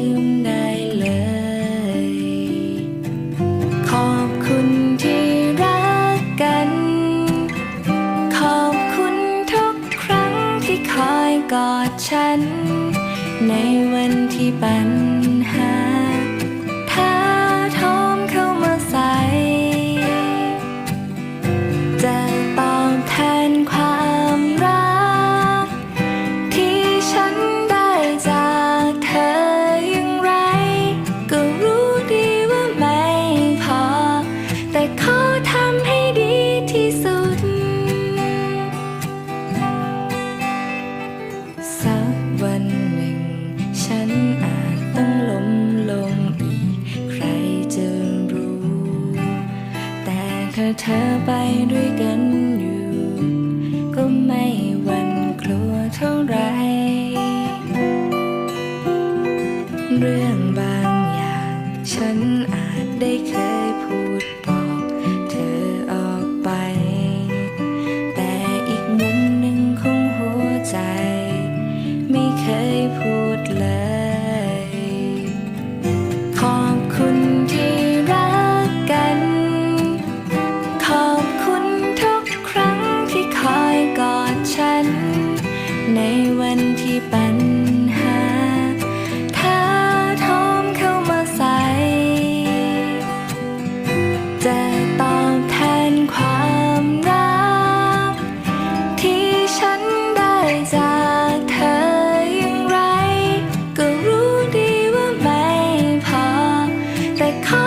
ื อดฉัน ในวันที่ปัญหาท้าโทมเข้ามาใส่จะตอบแทนความรัก ที่ฉันได้จากเธออย่างไร ก็รู้ดีว่าไม่พอ แต่ขอทำให้ดีที่สุด สักวันหนึ่ง ฉันอาจต้องล้มลงอีก ใครจะรู้ แต่ถ้าเธอไปด้วยกันอยู่ ก็ไม่วันกลัวเท่าไร เรื่องบางอย่าง ฉันอาจได้เคยพูด ไม่เคยพูดเลย they come.